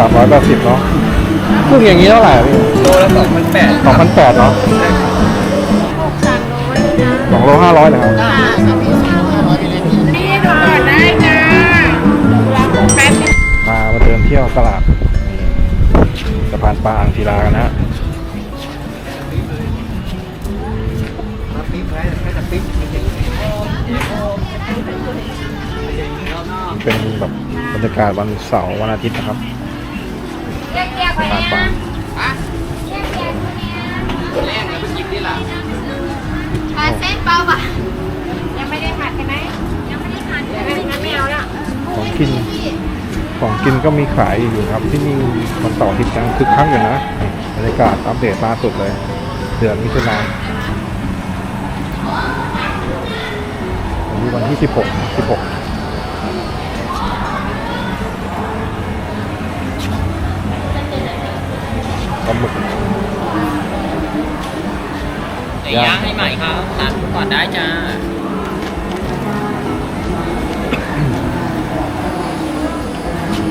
สามร้อยแปดสิบเนาะกุ้งอย่างนี้เท่าไหร่อะพี่โลละสองพันแปดสองพันแปดเนาะหกสามร้อยนะสองโลห้าร้อยเลยครับค่ะสองร้อยห้าร้อยนี่ดูก่อนได้จ้าราคาแป๊บนึงมามาเดินเที่ยวตลาดนี่สะพานปลาอ่างศิลากันนะฮะมาปิ๊กไว้แค่จะปิ๊กไม่เห็นเป็นแบบบรรยากาศวันเสาร์วันอาทิตย์นะครับ ข้านป่ยวปลาเส้นเปล่าป่ะยังไม่ได้ผัดใช่ไหมยังไม่ได้ผัดเลยงั้นไม่เอาแล้วของกิน ของกินก็มีขายอยู่ครับที่นี่มันต่อทิศกันคึกคักอยู่นะบรรยากาศอัปเดตล่าสุดเลย เดือนมิถุนายนวันที่ 16 16 ลาหมึกเดี๋ยวย่างให้ใหม่ครับทานก่อนได้จ้า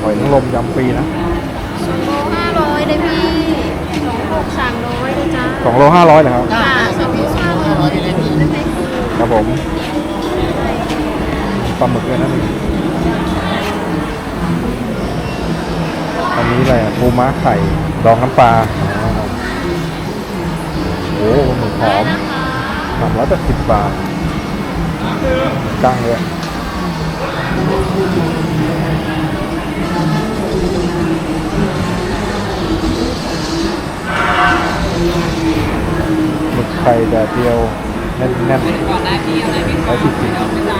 หอยนางรมยำฟรีนะสองโลห้าร้อยเลยพี่สองหกสามร้อยเลยจ้าสองโลห้าร้อยนะครับ ค่ะสองโลห้าร้อยเลยพี่นั่นเองครับผมปลาหมึกด้วยนะนี่ อันนี้อะไรอะปูม้าไข่ดองน้ำปลาอ๋อโอ้หมึกหอมสามร้อยแปดสิบบาทกั้งเลยหมึกไข่แดดเดียวแน่นๆก่อนได้พี่อะไรพี่ร้อยสี่สิบเอาไปจ้า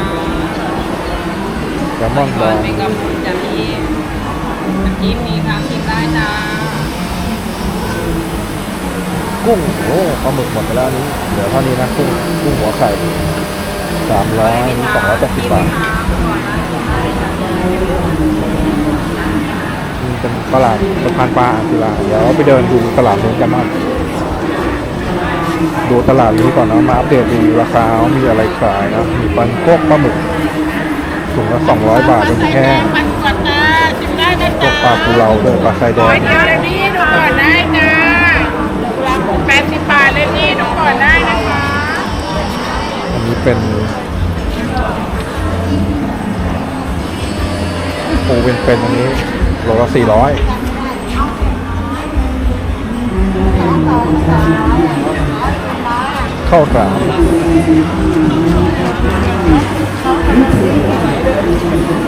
แซลมอนดก่ออนงเป็น กับจะมีน้ำจิ้มมีครับกินได้จ้ากุ้งโอ้ปลาหมึกหมดไปแล้วนี้ เหลือเท่านี้นะกุ้งกุ้งหัวไข่สามร้อยสองร้อยแปดสิบบาทนี่เป็นตลาดสะพานปลาอ่างศิลาเดี๋ยวไปเดินดูตลาดนู้นกันบ้างดูตลาดนี้ก่อนนะมาอัปเดตดูราคามีอะไรขายนะมีปันพวกปลาหมึกถุงละสองร้อยบาทเป็นแห้งมั นกดนะชิมได้นะพวกปลาปูเราด้วยปลาไข่แดร้องยเดียวเลยพี่ดูก่อนได้จ้าราคาแปดสิบบาทเลยพี่ดูก่อนได้นะคะอันนี้เป็นปูเป็นเป็นๆอันนี้โลละสี่ร้อยข้าวสาม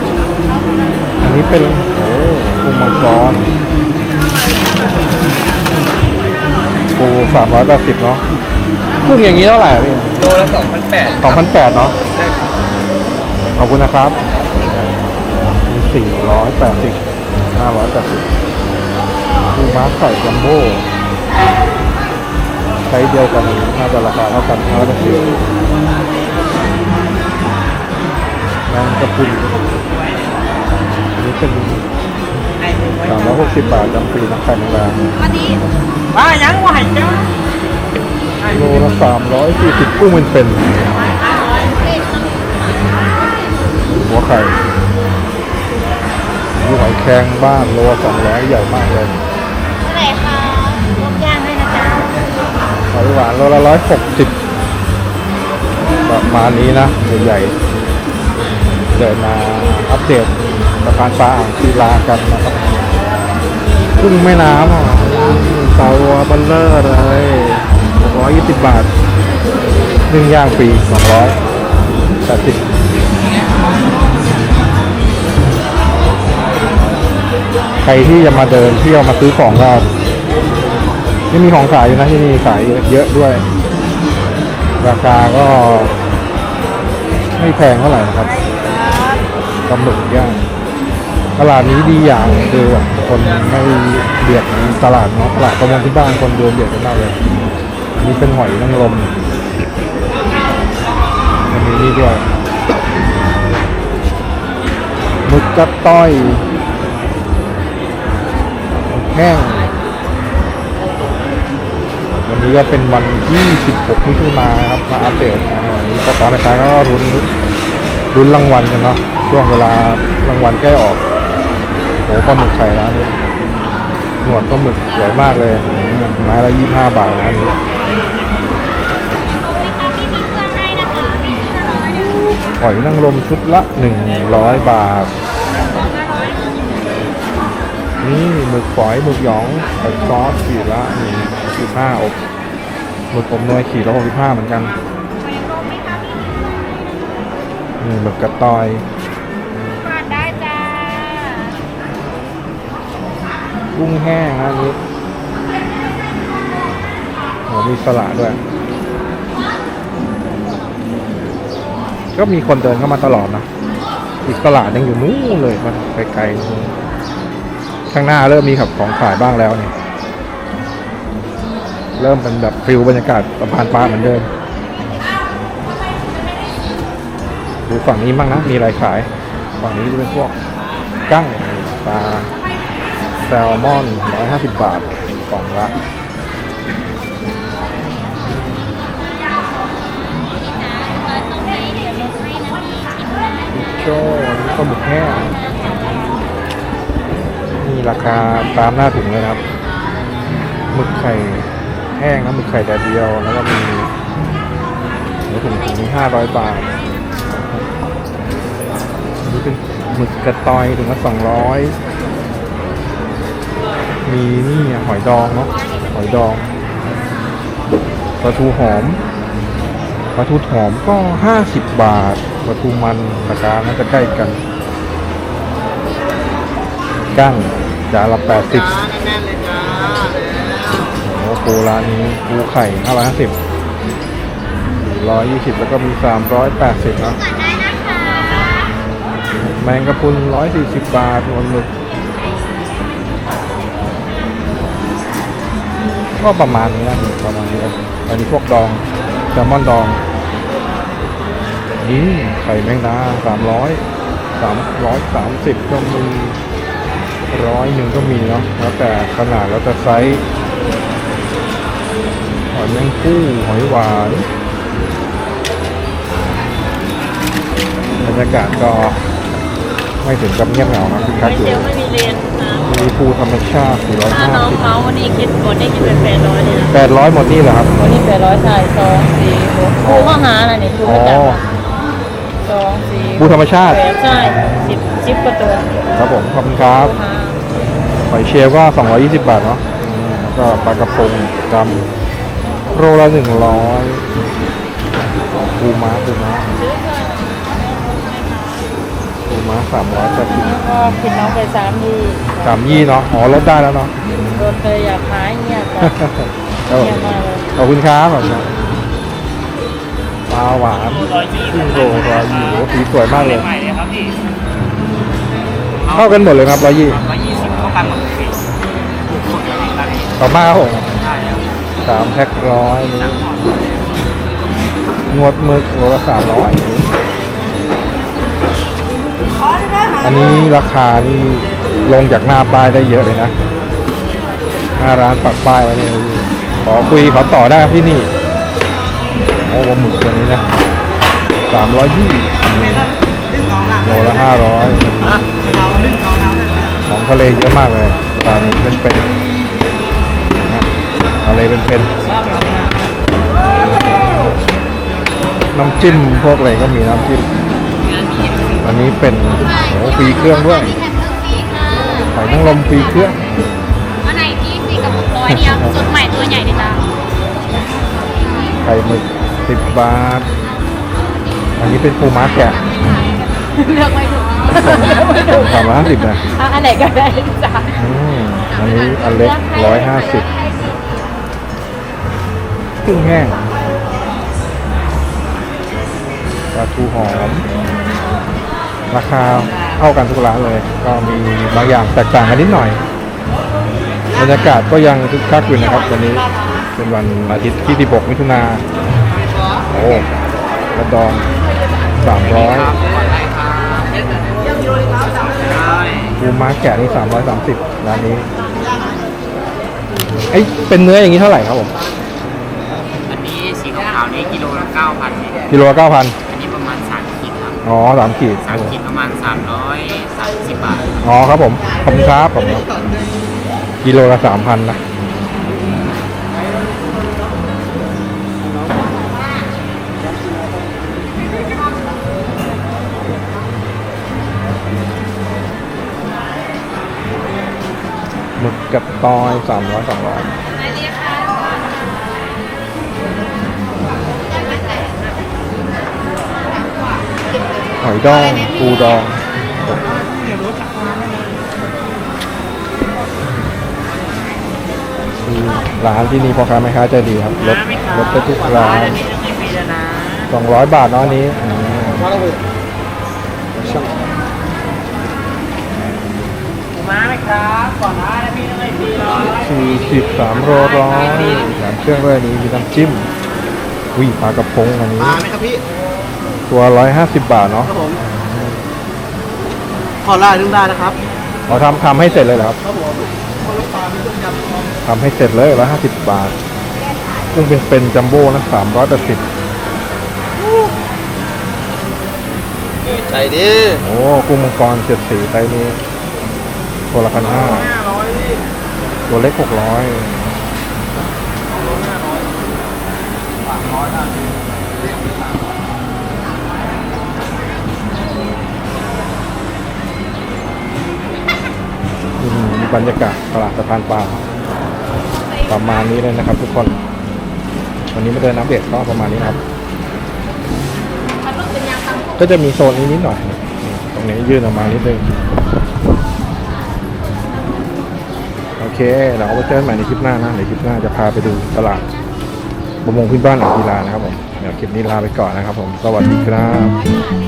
อั นนี้เป็นโอ้ปูมังกรปูสามร้อยแปดสิบเนาะกุ้งอย่างนี้เท่าไหร่อะพี่โลละสองพันแปดสองพันแปดเนาะขอบคุณนะครับมีสี่ร้อยแปดสิบห้าร้อยแปดสิบคือม้าไข่จัมโบ้ใช้เดียวกันน่าจะราคาเท่ากันห้าร้อยแปดสิบแมงกะพรุน สิบบาทจำปีนักไข่แมงดาวันนี้ว่ายังไหวจ้าโลละสามร้อยสี่สิบกุ้งเป็นเป็นหัวไข่มีหอยแครงบ้านโลสองร้อยใหญ่มากเลยไหร่คะลกย่างด้นะจ๊ะหอยหวานโลละร้อยหกสิบประมาณนี้นะใหญ่ๆเดินมาอัปเดตสะพานปลาอ่างศิลากันนะครับ กุ้งแม่น้ำอะเตาบัลเลอร์เลยร้อยยี่สิบบาทหนึ่งย่างฟรีสองร้อยแปดสิบใครที่จะมาเดินเที่ยวมาซื้อของก็นี่มีของขายอยู่นะที่นี่ขายเยอะด้วย ราคาก็ไม่แพงเท่าไหร่นะครับปลาหมึกย่างตลาดนี้ดีอย่างคือแบบ คนไม่เบียดตลาดเนาะตลาดประมงที่บ้านคนเดินเบียดกันมากเลยอันนี้เป็นหอยนางรมอันนี้นี่ด้วยหมึกกระต้อยแห้งวันนี้ก็เป็นวันที่16มิถุนายนครับมาอัปเดตนะวันนี้พ่อค้าแม่ค้ก็รุนรุนรางวัลกันเนาะช่วงเวลารางวัลใกล้ออก ปลาหมึกไข่ร้านนี้หนวดปลาหมึกสวยมากเลยไม้ละยี่ห้าบาทนะอันนี้หอยนางรมชุดละหนึ่งร้อยบาท นี่หมึกฝอยหมึกหยองใส่ซอสขีดละหนึ่งสิบห้าอบหมึกอบเนยขีดละหกสิบห้าเหมือนกันนี่หมึกกระตอย กุ้งแห้งนะอันนี้โอ้มีสละด้วย ก็มีคนเดินเข้ามาตลอดนะ อีกตลาดยังอยู่นู้นเลยมันไกลๆนู้นข้างหน้าเริ่มมีขับของขายบ้างแล้วเนี่ยเริ่มเป็นแบบฟิลบรรยากาศสะพานปลาเหมือนเดิมดูฝั่งนี้บ้างนะ มีอะไรขาย ฝั่งนี้จะเป็นพวกกั้งปลา ซลมอน 150 บาทกล่องละโจ้นี่ก็หมึกแห้งนี่ราคาตามหน้าถุงเลยครับ หมึกไข่แห้งนะหมึกไข่แต่เดียว แล้วก็มีเนื้อถุงถุงนี้500บาทนนี้เป็นหมึกกระตอยถุงละ200มีนี่อ่ะหอยดองเนาะหอยดองปลาทูหอมปลาทูหอมก็50บาทปลาทูมันราคาน่าจะใกล้กันกั้งจานละ80แน่นๆเลยจ้าโอ้ปูร้านนี้ปูไข่550 120แล้วก็มี380เนาะก่อนได้นะคะแมงกะพรุน140บาทนวลหมึก ก็ประมาณนี้นะประมาณนี้อันนี้พวกดองแซลมอนดองนี่ไข่แมงดาสามร้อยสามร้อยสามสิบก็มีร้อยหนึ่งก็มีเนาะแล้วแต่ขนาดแล้วแต่ไซส์หอยแมงคู่หอยหวานบรรยากาศก็ไม่ถึงกับเงียบเหงานะคือคักอยู่ไม่เจอไม่มีเรียน มีภูธรรมชาติถ้าน้อง450เขาวันนี้คิดบนได้คิดเป็นแปดร้อยเนี่ยนะแปดร้อยหมดนี่เหรอครับ วันนี้แปดร้อยใช่สองสี่หกครูก็หาน่ะนี่ครูอ๋อก็จับอะสองสี่ภูธรรมชาติแปดใช่สิบสิบกว่าตัวครับผมขอบคุณครับหาหอยเชลล์ก็ 220 บาทเนาะอืมแล้วก็ปลากระพงดำโลละ100ปูม้าปูม้าซื้อ ค่ะปูม้า300จะกินก็กินน้องไปสามทีสามยี่เนาะอ๋อลดได้แล้วเนาะโดนเลยอยากขายเงียบจ้ะครับผมเงียบมากเลยขอบคุณครับขอบคุณครับปลาหวานครึ่งโลร้อยยี่โอ้สีสวยมากเลยใหม่เลยครับพี่เข้ากันหมดเลยครับร้อยยี่ร้อยยี่สิบเท่ากันหมดเลยพี่ถูกสุดเลยพี่ตอนนี้ต่อมาครับผมใช่ครับสามแพ็คร้อยนี่นวดหมึกโลละสามร้อย อันนี้ราคานี่ลงจากหน้าป้ายได้เยอะเลยนะ หน้าร้านปักป้ายไว้เนี่ยขอคุยขอต่อได้ครับที่นี่โอ้ปลาหมึกตัวนี้นะสามร้อยยี่โลละห้าร้อยของทะเลเยอะมากเลยตอนนี้เป็นเป็นๆนะทะเลเป็นเป็นน้ำจิ้มพวกอะไรก็มีน้ำจิ้ม อันนี้เป็นโอ้ฟรีเครื่องด้วยมีแถมเครื่องฟรีค่ะหอยนางรมฟรีเครื่องอันไหนที่สี่กับหกร้อยเดียวสดใหม่ตัวใหญ่เลยจ้าไข่หมึกสิบบาท อันนี้เป็นปูม้าแกะเลือกไม่ถูกสามร้อยห้าสิบนะอันไหนก็ได้จ้ะอืมอันนี้อันเล็กร้อยห้าสิบกุ้งแห้งปลาทูหอม ราคาเท่ากันทุกร้านเลย ก็มีบางอย่างแตกต่างกันนิดหน่อยบรรยากาศก็ยังคึกคักอยู่นะครับวันนี้เป็นวันอาทิตย์ที่16มิถุนาโอ้กระดอง300ใช่ปูม้าแกะนี่330ร้านนี้ไอ้ยเป็นเนื้ออย่างนี้เท่าไหร่ครับผม อันนี้สีขาวๆนี้กิโลละเก้าพันกิโลละเก้าพัน อ๋อสามขีดสามขีดประมาณสามร้อยสามสิบบาท อ๋อครับผม ขอบคุณครับขอบคุณครับกิโลละสามพันนะหมึกกับตอยสามร้อยสองร้อย อยดองปูดองร้านที่นี่พ่อค้าแม่ค้าใจดีครับลดลดไปทุกร้านอันนี้จะไม่ฟรีแล้วนะสองร้อยบาทเนาะอันนี้อ่ามาไหมครับก่อนนะพี่จะไม่ฟรีหรอกสี่สิบสามโลร้อยแถมเครื่องด้วยอันนี้มีน้ำจิ้มวิปลากระพงอันนี้มาไหมครับพี่ ตัวร้อยห้าสิบบาทเนาะครับผมขอล่าดึงได้นะครับเราทำทำให้เสร็จเลยเหรอครับครับผมขอลูกปลามีต้มยำพร้อมทำให้เสร็จเลยร้อยห้าสิบบาทซึ่งเป็นเป็นจัมโบ้นะสามร้อยแปดสิบใจดีโอ้กุ้งมังกรเจ็ดสีไซส์นี้ตัวละพันห้าห้าร้อยพี่ตัวเล็กหกร้อยมีบ บรรยากาศตลาดสะพานปลาประมาณนี้เลยนะครับ ทุกคน วันนี้มาเดินน้ำเด็ดก็ประมาณนี้ครับ ก็จะมีโซนนี้นิดหน่อย ตรงนี้ยื่นออกมานิดนึง โอเค เราก็ไปเจอกันใหม่ในคลิปหน้านะในคลิปหน้าจะพาไปดูตลาดประมงพื้นบ้านอ่างกีฬานะครับผม เดี๋ยวคลิปนี้ลาไปก่อนนะครับผม สวัสดีครับ